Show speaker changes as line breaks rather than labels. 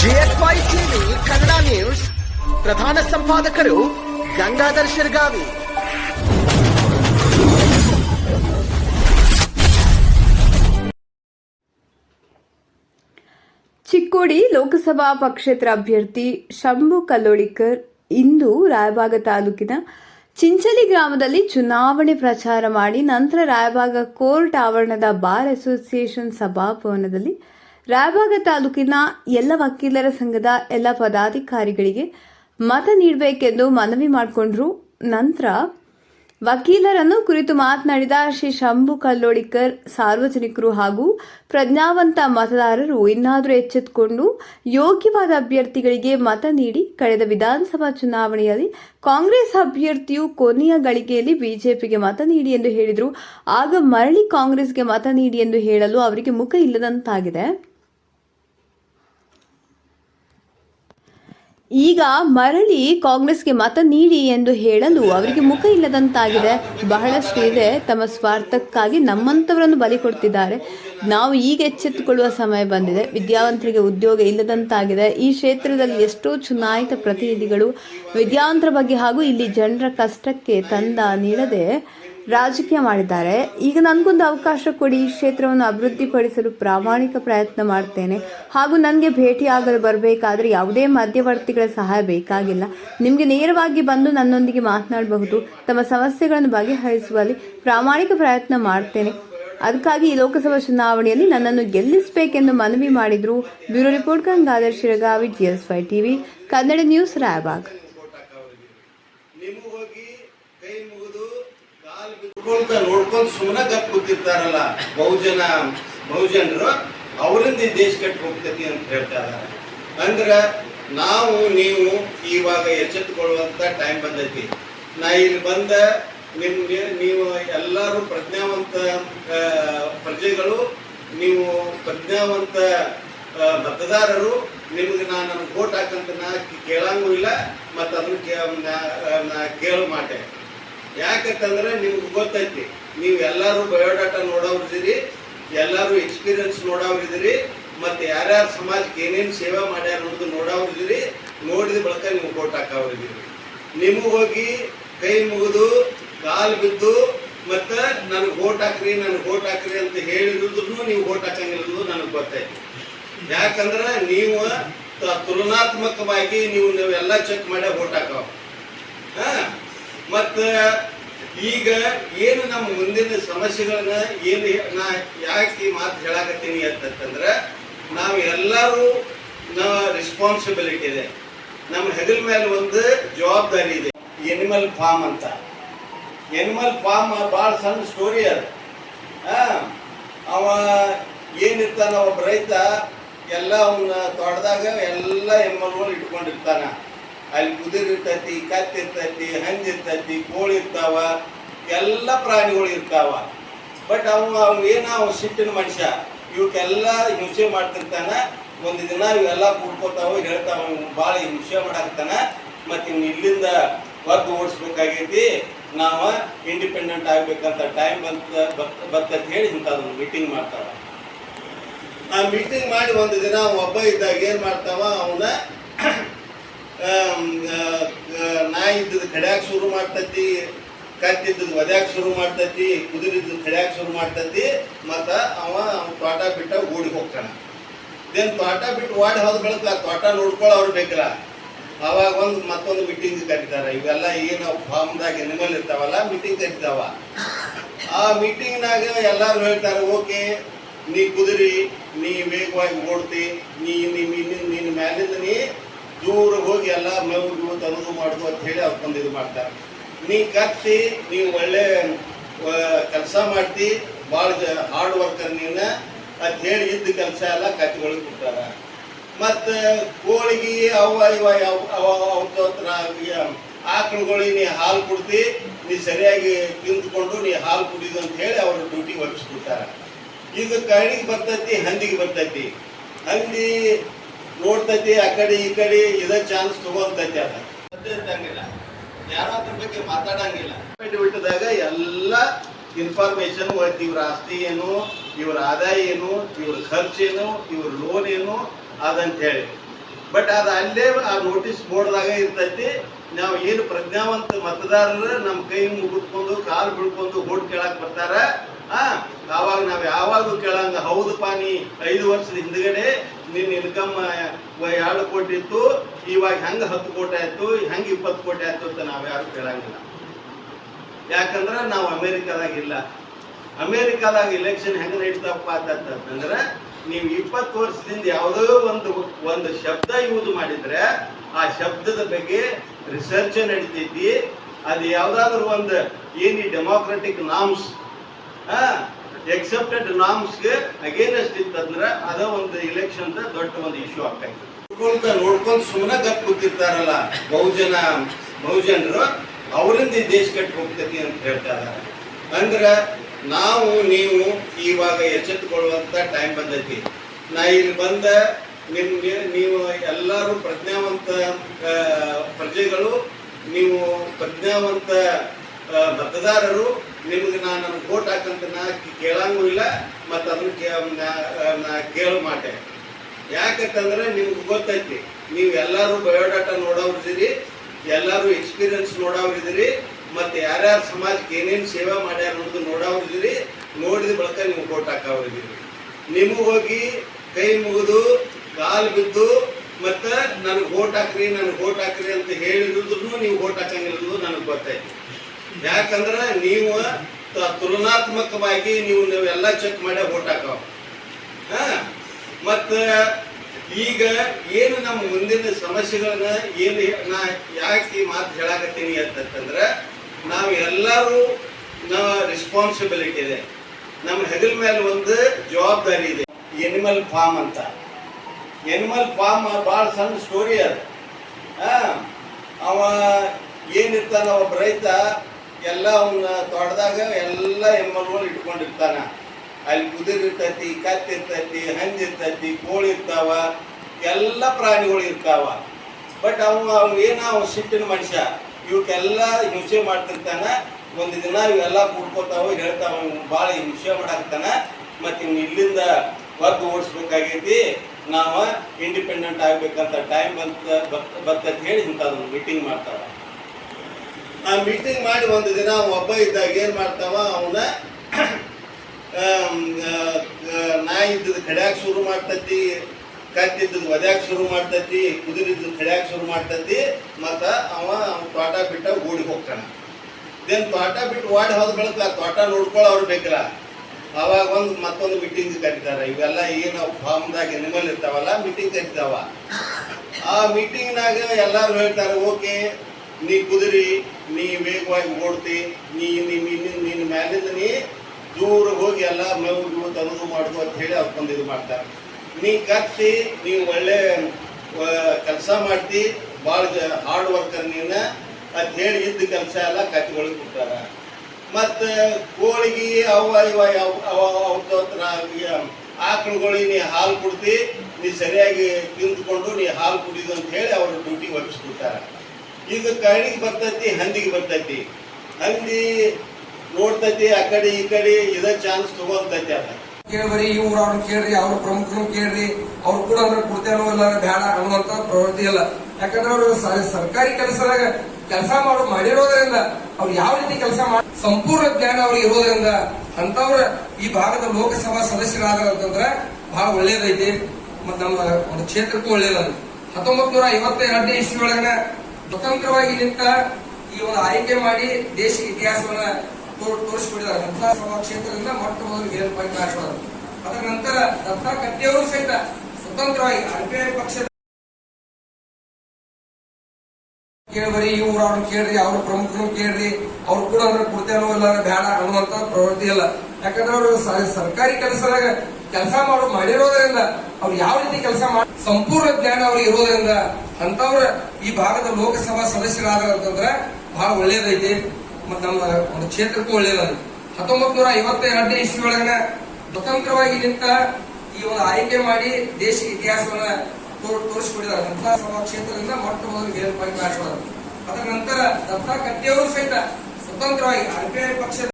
GSY TV, Kannada news. ಪ್ರಧಾನ ಸಂಪಾದಕರು ಗಂಗಾಧರ್ ಶಿರ್ಗಾವಿ.
ಚಿಕ್ಕೋಡಿ ಲೋಕಸಭಾ ಪಕ್ಷೇತರ ಅಭ್ಯರ್ಥಿ ಶಂಭು ಕಲ್ಲೋಳಿಕರ್ ಇಂದು ರಾಯಬಾಗ ತಾಲೂಕಿನ ಚಿಂಚಲಿ ಗ್ರಾಮದಲ್ಲಿ ಚುನಾವಣೆ ಪ್ರಚಾರ ಮಾಡಿ ನಂತರ ರಾಯಬಾಗ ಕೋರ್ಟ್ ಆವರಣದ ಬಾರ್ ಅಸೋಸಿಯೇಷನ್ ಸಭಾಭವನದಲ್ಲಿ ರಾಯಬಾಗ ತಾಲೂಕಿನ ಎಲ್ಲ ವಕೀಲರ ಸಂಘದ ಎಲ್ಲ ಪದಾಧಿಕಾರಿಗಳಿಗೆ ಮತ ನೀಡಬೇಕೆಂದು ಮನವಿ ಮಾಡಿಕೊಂಡ್ರು. ನಂತರ ವಕೀಲರನ್ನು ಕುರಿತು ಮಾತನಾಡಿದ ಶ್ರೀ ಶಂಭು ಕಲ್ಲೋಳಿಕರ್ ಸಾರ್ವಜನಿಕರು ಹಾಗೂ ಪ್ರಜ್ಞಾವಂತ ಮತದಾರರು ಇನ್ನಾದರೂ ಎಚ್ಚೆತ್ತುಕೊಂಡು ಯೋಗ್ಯವಾದ ಅಭ್ಯರ್ಥಿಗಳಿಗೆ ಮತ ನೀಡಿ ಕಳೆದ ವಿಧಾನಸಭಾ ಚುನಾವಣೆಯಲ್ಲಿ ಕಾಂಗ್ರೆಸ್ ಅಭ್ಯರ್ಥಿಯು ಕೊನೆಯ ಗಳಿಗೆಯಲ್ಲಿ ಬಿಜೆಪಿಗೆ ಮತ ನೀಡಿ ಎಂದು ಹೇಳಿದರು. ಆಗ ಮರಳಿ ಕಾಂಗ್ರೆಸ್ಗೆ ಮತ ನೀಡಿ ಎಂದು ಹೇಳಲು ಅವರಿಗೆ ಮುಖ ಇಲ್ಲದಂತಾಗಿದೆ. ಈಗ ಮರಳಿ ಕಾಂಗ್ರೆಸ್ಗೆ ಮತ ನೀಡಿ ಎಂದು ಹೇಳಲು ಅವರಿಗೆ ಮುಖ ಇಲ್ಲದಂತಾಗಿದೆ. ಬಹಳಷ್ಟು ಇದೆ ತಮ್ಮ ಸ್ವಾರ್ಥಕ್ಕಾಗಿ ನಮ್ಮಂಥವರನ್ನು ಬಲಿ ಕೊಡ್ತಿದ್ದಾರೆ. ನಾವು ಈಗ ಎಚ್ಚೆತ್ತುಕೊಳ್ಳುವ ಸಮಯ ಬಂದಿದೆ. ವಿದ್ಯಾವಂತರಿಗೆ ಉದ್ಯೋಗ ಇಲ್ಲದಂತಾಗಿದೆ. ಈ ಕ್ಷೇತ್ರದಲ್ಲಿ ಎಷ್ಟೋ ಚುನಾಯಿತ ಪ್ರತಿನಿಧಿಗಳು ವಿದ್ಯಾವಂತರ ಬಗ್ಗೆ ಹಾಗೂ ಇಲ್ಲಿ ಜನರ ಕಷ್ಟಕ್ಕೆ ತಂದ ನೀಡದೆ ರಾಜಕೀಯ ಮಾಡಿದ್ದಾರೆ. ಈಗ ನನಗೊಂದು ಅವಕಾಶ ಕೊಡಿ, ಈ ಕ್ಷೇತ್ರವನ್ನು ಅಭಿವೃದ್ಧಿಪಡಿಸಲು ಪ್ರಾಮಾಣಿಕ ಪ್ರಯತ್ನ ಮಾಡ್ತೇನೆ. ಹಾಗೂ ನನಗೆ ಭೇಟಿಯಾಗಲು ಬರಬೇಕಾದ್ರೆ ಯಾವುದೇ ಮಧ್ಯವರ್ತಿಗಳ ಸಹಾಯ ಬೇಕಾಗಿಲ್ಲ. ನಿಮಗೆ ನೇರವಾಗಿ ಬಂದು ನನ್ನೊಂದಿಗೆ ಮಾತನಾಡಬಹುದು. ತಮ್ಮ ಸಮಸ್ಯೆಗಳನ್ನು ಬಗೆಹರಿಸುವಲ್ಲಿ ಪ್ರಾಮಾಣಿಕ ಪ್ರಯತ್ನ ಮಾಡ್ತೇನೆ. ಅದಕ್ಕಾಗಿ ಈ ಲೋಕಸಭಾ ಚುನಾವಣೆಯಲ್ಲಿ ನನ್ನನ್ನು ಗೆಲ್ಲಿಸಬೇಕೆಂದು ಮನವಿ ಮಾಡಿದರು bureau report, Gangadhar Shiragavi G S TV, Kannada news Raybag
ನಿಮಗ್ ಹೋಗಿ ಕೈ ಮುಗಿದು ನೋಡ್ಕೊಂತ ನೋಡ್ಕೊಂಡ್ ಸುಮ್ಮನೆ ಗಪ್ ಕೂತಿರ್ತಾರಲ್ಲ ಬಹುಜನ, ಬಹುಜನರು, ಅವರಿಂದ ಈ ದೇಶ ಕಟ್ಟಿ ಹೋಗ್ತೈತಿ ಅಂತ ಹೇಳ್ತಾ ಅಂದ್ರ ನಾವು, ನೀವು ಇವಾಗ ಎಚ್ಚೆತ್ತುಕೊಳ್ಳುವಂಥ ಟೈಮ್ ಬಂದೈತಿ. ನಾ ಇಲ್ಲಿ ಬಂದ ನಿಮ್ಗೆ ನೀವು ಎಲ್ಲರೂ ಪ್ರಜ್ಞಾವಂತ ಪ್ರಜೆಗಳು, ನೀವು ಪ್ರಜ್ಞಾವಂತ ಮತದಾರರು, ನಿಮ್ಗೆ ನಾನು ನನಗೆ ವೋಟ್ ಹಾಕಂತ ನಾ ಕೇಳಂಗೂ ಇಲ್ಲ ಮತ್ತು ಅದನ್ನು ಕೇಳೋ ಮಾಟೆ ಯಾಕಂತಂದ್ರೆ ನಿಮ್ಗೆ ಗೊತ್ತೈತಿ, ನೀವು ಎಲ್ಲರೂ ಬಯೋಡಾಟಾ ನೋಡೋರಿದ್ದೀರಿ ಎಲ್ಲರೂ ಎಕ್ಸ್ಪೀರಿಯನ್ಸ್ ನೋಡೋರಿದ್ದೀರಿ ಮತ್ತು ಯಾರ್ಯಾರು ಸಮಾಜಕ್ಕೆ ಏನೇನು ಸೇವೆ ಮಾಡ್ಯಾರ ಅನ್ನೋದು ನೋಡೋರಿದ್ದೀರಿ ನೋಡಿದ ಬಳಿಕ ನೀವು ವೋಟ್ ಹಾಕೋರಿದ್ದೀರಿ ನಿಮಗೆ ಹೋಗಿ ಕೈ ಮುಗಿದು, ಕಾಲು ಬಿದ್ದು, ಮತ್ತು ನನಗೆ ವೋಟ್ ಹಾಕ್ರಿ, ನನಗೆ ವೋಟ್ ಹಾಕ್ರಿ ಅಂತ ಹೇಳಿದ್ರು ನೀವು ವೋಟ್ ಹಾಕಂಗಿಲ್ಲ ನನಗೆ ಗೊತ್ತೈತಿ. ಯಾಕಂದ್ರೆ ನೀವು ತುಲನಾತ್ಮಕವಾಗಿ ನೀವು ನೀವೆಲ್ಲ ಚೆಕ್ ಮಾಡೇ ವೋಟ್ ಹಾಕವ ಮತ್ತು ಈಗ ಏನು ನಮ್ಮ ಮುಂದಿನ ಸಮಸ್ಯೆಗಳನ್ನ ಏನು ನಾ ಯಾಕೆ ಈ ಮಾತು ಹೇಳಾಕತ್ತೀನಿ ಅಂತಂದ್ರೆ ನಾವು ಎಲ್ಲರೂ ನಮ್ಮ ರೆಸ್ಪಾನ್ಸಿಬಿಲಿಟಿ ಇದೆ. ನಮ್ಮ ಹೆಗಲ ಮೇಲೆ ಒಂದು ಜವಾಬ್ದಾರಿ ಇದೆ. ಎನಿಮಲ್ ಫಾರ್ಮ್ ಅಂತ. ಎನಿಮಲ್ ಫಾರ್ಮ್ ಭಾಳ ಸಣ್ಣ ಸ್ಟೋರಿ ಅದು. ಅವ ಏನಿರ್ತಾನ ಒಬ್ಬ ರೈತ, ಎಲ್ಲ ಅವನ ತೋಟದಾಗ ಎಲ್ಲ ಎನಿಮಲ್ಗಳು ಇಟ್ಕೊಂಡಿರ್ತಾನ. ಅಲ್ಲಿ ಕುದುರೆ ಇರ್ತೈತಿ ಕತ್ತಿ ಇರ್ತೈತಿ ಹಂದಿ ಇರ್ತೈತಿ ಕೋಳಿ ಇರ್ತಾವ, ಎಲ್ಲ ಪ್ರಾಣಿಗಳು ಇರ್ತಾವ. ಬಟ್ ಅವ್ ಅವ್ ಏನ ಅವ ಸಿಟ್ಟಿನ ಮನುಷ್ಯ? ಇವಕ್ಕೆಲ್ಲ ಹಿಂಸೆ ಮಾಡ್ತಿರ್ತಾನ, ಒಂದು ದಿನ ಇವೆಲ್ಲ ಕೂಡ್ಕೋತಾವ, ಹೇಳ್ತಾವ ಭಾಳ ಹಿಂಸೆ ಮಾಡಾಕ್ತಾನ ಮತ್ತು ಇವ್ನು ಇಲ್ಲಿಂದ ಹೊರತು ಓಡಿಸ್ಬೇಕಾಗೈತಿ, ನಾವು ಇಂಡಿಪೆಂಡೆಂಟ್ ಆಗ್ಬೇಕಂತ ಟೈಮ್ ಬಂತ ಬರ್ತೈತಿ ಹೇಳಿ ಇಂಥದೊಂದು ಮೀಟಿಂಗ್ ಮಾಡ್ತಾವ. ಆ ಮೀಟಿಂಗ್ ಮಾಡಿ ಒಂದು ದಿನ ಒಬ್ಬ ಇದ್ದಾಗ ಏನು ಮಾಡ್ತಾವ, ಅವನ ನಾಯಿ ಇದ್ದದ್ದು ಕಡ್ಯಾಕ ಶುರು ಮಾಡ್ತತಿ ಕತ್ತಿದ್ದದ್ದು ಒದ್ಯಾಕ ಶುರು ಮಾಡ್ತತಿ, ಕುದುರಿದ್ದು ಕಡ್ಯಾಕ ಶುರು ಮಾಡ್ತೈತಿ, ಮತ್ತು ಅವ ಅವ್ನ ತೋಟ ಬಿಟ್ಟ ಓಡಿ ಹೋಗ್ತಾನ. ದೇನ್ ತೋಟ ಬಿಟ್ಟು ಓಡಿ ಹೋದ ಬೆಳಕ ತೋಟ ಅವ್ರು ಬೇಕಲ್ಲ. ಅವಾಗ ಒಂದು ಮತ್ತೊಂದು ಮೀಟಿಂಗ್ ಕರೀತಾರೆ. ಇವೆಲ್ಲ ಏನು ಫಾರ್ಮ್ದಾಗ ಎನಿಮಲ್ ಇರ್ತಾವಲ್ಲ ಮೀಟಿಂಗ್ ಕರಿತಾವ. ಆ ಮೀಟಿಂಗ್ನಾಗ ಎಲ್ಲರೂ ಹೇಳ್ತಾರೆ, ಓಕೆ, ನೀ ಕುದುರಿ, ನೀ ವೇಗವಾಗಿ ಓಡ್ತಿ, ನೀ ನಿಮ್ಮ ನಿನ್ನ ಮ್ಯಾಲಿಂದ ನೀ ದೂರ ಹೋಗಿ ಎಲ್ಲ ಮೇವು ತನದು ಮಾಡುದು ಅಂತ ಹೇಳಿ ಅವ್ಕೊಂದು ಇದು ಮಾಡ್ತಾರೆ. ನೀ ಕತ್ತಿ ನೀವು ಒಳ್ಳೆ ಕೆಲಸ ಮಾಡ್ತಿ ಭಾಳ ಹಾರ್ಡ್ ವರ್ಕರ್ ನೀನು ಅಂತ ಹೇಳಿ ಇದ್ದ ಕೆಲಸ ಎಲ್ಲ ಕತ್ತಿಗಳಿಗೆ ಕೊಡ್ತಾರೆ. ಮತ್ತು ಕೋಳಿಗೆ ಅವ ಇವ, ಯಾವ ಆಕಳುಗಳಿಗೆ ನೀ ಹಾಲು ಕುಡ್ತಿ ನೀ ಸರಿಯಾಗಿ ತಿಂದ್ಕೊಂಡು ನೀ ಹಾಲು ಕುಡಿದು ಅಂತ ಹೇಳಿ ಅವ್ರ ಡ್ಯೂಟಿ ಒಪ್ಪಿಸ್ಬಿಡ್ತಾರೆ. ಇದು ಕಣಿಗೆ ಬರ್ತೈತಿ, ಹಂದಿಗೆ ಬರ್ತೈತಿ. ಹಂದಿ ನೋಡ್ತೈತಿ, ಆ ಕಡೆ ಈ ಕಡೆ ಇದ ಚಾನ್ಸ್ ತಗೊಂತೈತಿ ಅದ. ಇದ್ದಂಗಿಲ್ಲ. ಯಾರು ಬಗ್ಗೆ ಮಾತಾಡಂಗಿಲ್ಲ. ಬಿಟ್ಟದಾಗ ಎಲ್ಲ ಇನ್ಫಾರ್ಮೇಶನ್ ಇವ್ರ ಆಸ್ತಿ ಏನು, ಇವ್ರ ಆದಾಯ ಏನು, ಇವ್ರ ಖರ್ಚೇನು ಇವ್ರ ಲೋನ್ ಏನು ಅದಂತ ಹೇಳಿ. ಬಟ್ ಅದು ಅಲ್ಲೇ ಆ ನೋಟಿಸ್ ಬೋರ್ಡ್ದಾಗ ಇರ್ತೈತಿ. ನಾವು ಏನು ಪ್ರಜ್ಞಾವಂತ ಮತದಾರರು ನಮ್ಮ ಕೈ ಮುಗಿದ್ಕೊಂಡು, ಕಾಲು ಬಿಡ್ಕೊಂಡು ಓಟ್ ಕೇಳಕ್ ಬರ್ತಾರ. ಆ ಆವಾಗ ನಾವ್ ಯಾವಾಗೂ ಕೇಳಂಗ, ಹೌದಪ್ಪ ನೀ ಐದು ವರ್ಷದ ಹಿಂದ್ಗಡೆ ನಿನ್ನ ಇನ್ಕಮ್ ಎರಡು ಕೋಟಿ ಇತ್ತು, ಇವಾಗ ಹೆಂಗ ಹತ್ತು ಕೋಟಿ ಆಯ್ತು, ಹೆಂಗ ಇಪ್ಪತ್ತು ಕೋಟಿ ಆಯ್ತು ಅಂತ ನಾವ್ ಯಾರು ಕೇಳಂಗಿಲ್ಲ. ಯಾಕಂದ್ರ ನಾವು ಅಮೇರಿಕಾದಾಗ ಇಲ್ಲ. ಅಮೇರಿಕಾದಾಗ ಇಲೆಕ್ಷನ್ ಹೆಂಗ ನಡೀತಪ್ಪ ಅಂತಂದ್ರೆ, ನೀವು ಇಪ್ಪತ್ತು ವರ್ಷದಿಂದ ಯಾವುದೋ ಒಂದು ಒಂದು ಶಬ್ದ ಯೂಸ್ ಮಾಡಿದ್ರೆ, ಆ ಶಬ್ದದ ಬಗ್ಗೆ ರಿಸರ್ಚ್ ನಡೀತೈತಿ. ಅದು ಯಾವ್ದಾದ್ರು ಒಂದು ಏನಿ ಡೆಮೋಕ್ರೆಟಿಕ್ ನಾಮ್ಸ್ ಎಕ್ಸೆಪ್ಟೆಡ್ ನಾಮ್ಸ್ಗೆ ಅಗೇನೆಸ್ಟ್ ಇತ್ತಂದ್ರೆ ಅದ ಒಂದು ಇಲೆಕ್ಷನ್ ದೊಡ್ಡ ಒಂದು ಇಶ್ಯೂ ಆಗ್ತೈತಿ ನೋಡ್ಕೊಂತ ನೋಡ್ಕೊಂಡು ಸುಮ್ಮನೆ ಗಪ್ ಕೂತಿರ್ತಾರಲ್ಲ, ಬಹುಜನ, ಬಹುಜನರು, ಅವರಿಂದ ಈ ದೇಶ ಕಟ್ಟಿ ಹೋಗ್ತೈತಿ ಅಂತ ಹೇಳ್ತಾ ಇದ್ದಾರೆ ಅಂದ್ರ ನಾವು, ನೀವು ಇವಾಗ ಎಚ್ಚೆತ್ತುಕೊಳ್ಳುವಂತ ಟೈಮ್ ಬಂದೈತಿ. ನಾ ಇಲ್ಲಿ ಬಂದ, ನಿಮ್ಗೆ, ನೀವು ಎಲ್ಲರೂ ಪ್ರಜ್ಞಾವಂತ ಪ್ರಜೆಗಳು, ನೀವು ಪ್ರಜ್ಞಾವಂತ ಮತದಾರರು ನಿಮ್ಗೆ ನಾನು ವೋಟ್ ಹಾಕಂತ ನಾ ಕೇಳಂಗೂ ಇಲ್ಲ, ಮತ್ತು ಅದನ್ನ ಕೇಳೋ ಮಾಟೆ ಯಾಕಂತಂದ್ರೆ ನಿಮ್ಗೆ ಗೊತ್ತೈತಿ, ನೀವು ಎಲ್ಲರೂ ಬಯೋಡಾಟಾ ನೋಡೋರಿದ್ದೀರಿ ಎಲ್ಲರೂ ಎಕ್ಸ್ಪೀರಿಯನ್ಸ್ ನೋಡೋರಿದ್ದೀರಿ ಮತ್ತು ಯಾರ್ಯಾರು ಸಮಾಜಕ್ಕೆ ಏನೇನು ಸೇವೆ ಮಾಡ್ಯಾರ ಅನ್ನೋದು ನೋಡೋರಿದ್ದೀರಿ ನೋಡಿದ ಬಳಿಕ ನೀವು ವೋಟ್ ಹಾಕೋರಿದ್ದೀರಿ ನಿಮಗೆ ಹೋಗಿ ಕೈ ಮುಗಿದು, ಕಾಲು ಬಿದ್ದು, ಮತ್ತು ನನಗೆ ಓಟ್ ಹಾಕ್ರಿ, ನನಗೆ ಓಟ್ ಹಾಕ್ರಿ ಅಂತ ಹೇಳಿದ್ರು ನೀವು ಓಟ್ ಹಾಕಂಗಿಲ್ಲ ನನಗೆ ಗೊತ್ತೈತಿ. ಯಾಕಂದ್ರೆ ನೀವು ತುಲನಾತ್ಮಕವಾಗಿ ನೀವು ನೀವೆಲ್ಲ ಚೆಕ್ ಮಾಡಿ ಓಟ್ ಹಾಕವು ಮತ್ತು ಈಗ ಏನು ನಮ್ಮ ಮುಂದಿನ ಸಮಸ್ಯೆಗಳನ್ನ ಏನು ನಾ ಯಾಕೆ ಈ ಮಾತು ಹೇಳಾಕತ್ತೀನಿ ಅಂತಂದ್ರೆ ನಾವು ಎಲ್ಲರೂ ನಮ್ಮ ರೆಸ್ಪಾನ್ಸಿಬಿಲಿಟಿ ಇದೆ. ನಮ್ಮ ಹೆಗಲ ಮೇಲೆ ಒಂದು ಜವಾಬ್ದಾರಿ ಇದೆ. ಎನಿಮಲ್ ಫಾರ್ಮ್ ಅಂತ. ಎನಿಮಲ್ ಫಾರ್ಮ್ ಭಾಳ ಸಣ್ಣ ಸ್ಟೋರಿ ಅದು. ಅವ ಏನಿರ್ತಾನ ಒಬ್ಬ ರೈತ ಎಲ್ಲ ಅವನ ತೋಟದಾಗ ಎಲ್ಲ ಎಮ್ಮಲ್ಗಳು ಇಟ್ಕೊಂಡಿರ್ತಾನ. ಅಲ್ಲಿ ಕುದುರೆ ಇರ್ತೈತಿ ಕತ್ತಿ ಇರ್ತೈತಿ ಹಂದಿ ಇರ್ತೈತಿ ಕೋಳಿ ಇರ್ತಾವ ಎಲ್ಲ ಪ್ರಾಣಿಗಳು ಇರ್ತಾವ. ಬಟ್ ಅವ, ಅವ್ನು ಏನ ಅವ ಸಿಟ್ಟಿನ ಮನುಷ್ಯ ಇವಕ್ಕೆಲ್ಲ ಹಿಂಸೆ ಮಾಡ್ತಿರ್ತಾನ. ಒಂದು ದಿನ ಇವೆಲ್ಲ ಕುಡ್ಕೋತಾವ, ಹೇಳ್ತಾವ ಭಾಳ ಹಿಂಸೆ ಮಾಡಾಕ್ತಾನ ಮತ್ತೆ ಇವ್ನು ಇಲ್ಲಿಂದ ಒದ್ದು ಓಡಿಸ್ಬೇಕಾಗೈತಿ. ನಾವು ಇಂಡಿಪೆಂಡೆಂಟ್ ಆಗ್ಬೇಕಂತ ಟೈಮ್ ಬಂತ ಬರ್ತೈತೆ ಹೇಳಿ ಇಂಥದ್ದು ಮೀಟಿಂಗ್ ಮಾಡ್ತಾವ ಆ ಮೀಟಿಂಗ್ ಮಾಡಿ ಒಂದು ದಿನ ಒಬ್ಬ ಇದ್ದಾಗ ಏನು ಮಾಡ್ತಾವ? ಅವನ ನಾಯಿ ಇದ್ದದ್ದು ಕಡ್ಯಾಕ್ ಶುರು ಮಾಡ್ತತಿ ಕತ್ತಿದ್ದದ್ದು ಒದ್ಯಾಕ ಶುರು ಮಾಡ್ತತಿ ಕುದುರಿದ್ದು ಕಡ್ಯಾಕ ಶುರು ಮಾಡ್ತತಿ, ಮತ್ತು ಅವ ತೋಟ ಬಿಟ್ಟ ಓಡಿ ಹೋಗ್ತಾನ. ದೇನ್ ತೋಟ ಬಿಟ್ಟು ಓಡಿ ಹೋದ ಬೆಳಕ ತೋಟ ನೋಡ್ಕೊಳ್ಳೋ ಅವ್ರು ಬೇಕಲ್ಲ. ಅವಾಗ ಒಂದು ಮತ್ತೊಂದು ಮೀಟಿಂಗ್ ಕರೀತಾರೆ. ಇವೆಲ್ಲ ಏನು ಫಾರ್ಮ್ದಾಗ ಎನಿಮಲ್ ಇರ್ತಾವಲ್ಲ ಮೀಟಿಂಗ್ ಕರಿತಾವ. ಆ ಮೀಟಿಂಗ್ನಾಗ ಎಲ್ಲರೂ ಹೇಳ್ತಾರೆ, ಓಕೆ ನೀ ಕುದುರಿ, ನೀ ವೇಗವಾಗಿ ಓಡ್ತಿ, ನೀ ನೀ- ನೀ- ನಿನ್ನ ಮ್ಯಾಲಿಂದ ನೀ ದೂರ ಹೋಗಿ ಎಲ್ಲ ಮೇವು ತನದು ಮಾಡುದು ಅಂತ ಹೇಳಿ ಅವ್ಕೊಂದು ಇದು ಮಾಡ್ತಾರೆ. ನೀ ಕತ್ತಿ ನೀವು ಒಳ್ಳೆ ಕೆಲಸ ಮಾಡ್ತಿ ಭಾಳ ಹಾರ್ಡ್ ವರ್ಕರ್ ನೀನ ಅಂತ ಹೇಳಿ ಇದ್ದ ಕೆಲಸ ಎಲ್ಲ ಕತ್ತಿಗಳಿಗೆ ಕೊಡ್ತಾರ ಮತ್ತು ಕೋಳಿಗೆ ಅವ ಇವ ಆಕಳುಗಳಿಗೆ ನೀ ಹಾಲು ಕೊಡ್ತಿ, ನೀ ಸರಿಯಾಗಿ ತಿಂದ್ಕೊಂಡು ನೀ ಹಾಲು ಕುಡಿದು ಅಂತ ಹೇಳಿ ಅವ್ರ ಡ್ಯೂಟಿ ಒಪ್ಪಿಸ್ಬಿಡ್ತಾರ ಈಗ ಕಣಿಗೆ ಬರ್ತೈತಿ, ಹಂದಿಗೆ ಬರ್ತೈತಿ. ಹಂದಿ ನೋಡ್ತೈತಿ, ಆ ಕಡೆ ಈ ಕಡೆ ಇದ ಚಾನ್ಸ್ ತಗೊಂತೈತಿ ಅದ.
ಕೇಳ್ಬರಿ ಇವ್ರು ಅವ್ರನ್ನ ಕೇಳ್ರಿ, ಅವ್ರ ಪ್ರಮುಖರು ಕೇಳ್ರಿ, ಅವ್ರು ಕೂಡ ಅಂದ್ರೆ ಕೊಡ್ತೇನೋ ಇಲ್ಲ ಬೇಡ ಅನ್ನುವಂತ ಪ್ರವೃತ್ತಿ ಇಲ್ಲ ಯಾಕಂದ್ರೆ ಅವರು ಸರ್ಕಾರಿ ಕೆಲಸದಾಗ ಕೆಲಸ ಮಾಡು, ಮಾಡಿರೋದ್ರಿಂದ ಅವ್ರು ಯಾವ ರೀತಿ ಕೆಲಸ ಮಾಡಿ, ಸಂಪೂರ್ಣ ಜ್ಞಾನ ಅವ್ರಿಗೆ ಇರೋದ್ರಿಂದ ಅಂತವ್ರ ಈ ಭಾಗದ ಲೋಕಸಭಾ ಸದಸ್ಯರಾದ್ರಂತಂದ್ರೆ ಬಹಳ ಒಳ್ಳೇದೈತಿ. ಮತ್ತ ನಮ್ಮ ಒಂದು ಕ್ಷೇತ್ರಕ್ಕೂ ಒಳ್ಳೇದ ಹತ್ತೊಂಬತ್ ನೂರ ಐವತ್ತೆರಡನೇ ಇಸ್ವಿ ಒಳಗನ ಸ್ವತಂತ್ರವಾಗಿ ನಿಂತ ಈ ಒಂದು ಆಯ್ಕೆ ಮಾಡಿ ದೇಶ ಇತಿಹಾಸವನ್ನ ತೋರಿಸ್ಬಿಟ್ಟಿದ್ದಾರೆ ದತ್ತಾ ಸಭಾ ಕ್ಷೇತ್ರದಿಂದ ಮೊಟ್ಟ ಮೊದಲು ಏಳು ಪಾಯಿಂಟ್ ಅದರ ನಂತರ ದತ್ತಾ ಕಟ್ಟೆಯವರು ಸಹಿತ ಸ್ವತಂತ್ರವಾಗಿ ಆರ್ಪಿಐ ಪಕ್ಷದ ಕೇಳ್ಬರಿ ಇವ್ರು ಅವ್ರನ್ನ ಕೇಳ್ರಿ, ಅವ್ರ ಪ್ರಮುಖರು ಕೇಳ್ರಿ, ಅವ್ರು ಕೂಡ ಅಂದ್ರೆ ಕೊಡ್ತೇನೋ ಇಲ್ಲ ಬೇಡ ಅನ್ನುವಂತ ಪ್ರವೃತ್ತಿ ಇಲ್ಲ ಯಾಕಂದ್ರೆ ಅವರು ಸರ್ಕಾರಿ ಕೆಲಸದಾಗ ಕೆಲಸ ಮಾಡೋ ಮಾಡಿರೋದ್ರಿಂದ ಅವ್ರು ಯಾವ ರೀತಿ ಕೆಲಸ ಮಾಡ ಸಂಪೂರ್ಣ ಜ್ಞಾನ ಅವ್ರಿಗೆ ಇರೋದ್ರಿಂದ ಅಂತವ್ರ ಈ ಭಾಗದ ಲೋಕಸಭಾ ಸದಸ್ಯರಾದ್ರಂತಂದ್ರೆ ಬಹಳ ಒಳ್ಳೇದೈತಿ. ಮತ್ತ ನಮ್ಮ ಒಂದು ಕ್ಷೇತ್ರಕ್ಕೂ ಒಳ್ಳೇದದ ಹತ್ತೊಂಬತ್ ನೂರ ಐವತ್ತೆರಡನೇ ಇಸ್ವಿ ಒಳಗನ ಸ್ವತಂತ್ರವಾಗಿ ನಿಂತ ಈ ಒಂದು ಆಯ್ಕೆ ಮಾಡಿ ದೇಶ ಇತಿಹಾಸವನ್ನ ತೋ- ತೋರಿಸ್ಬಿಟ್ಟಿದ್ದಾರೆ ದತ್ತಾ ಸಭಾ ಕ್ಷೇತ್ರದಿಂದ ಮೊಟ್ಟ ಮೊದಲು ಪಾಯಿಂಟ್ ಹಾಕಿದ್ರು ಅದರ ನಂತರ ದತ್ತಾ ಕಟ್ಟಿಯವರು ಸಹಿತ ಸ್ವತಂತ್ರವಾಗಿ ಆರ್ಪಿಐ ಪಕ್ಷದ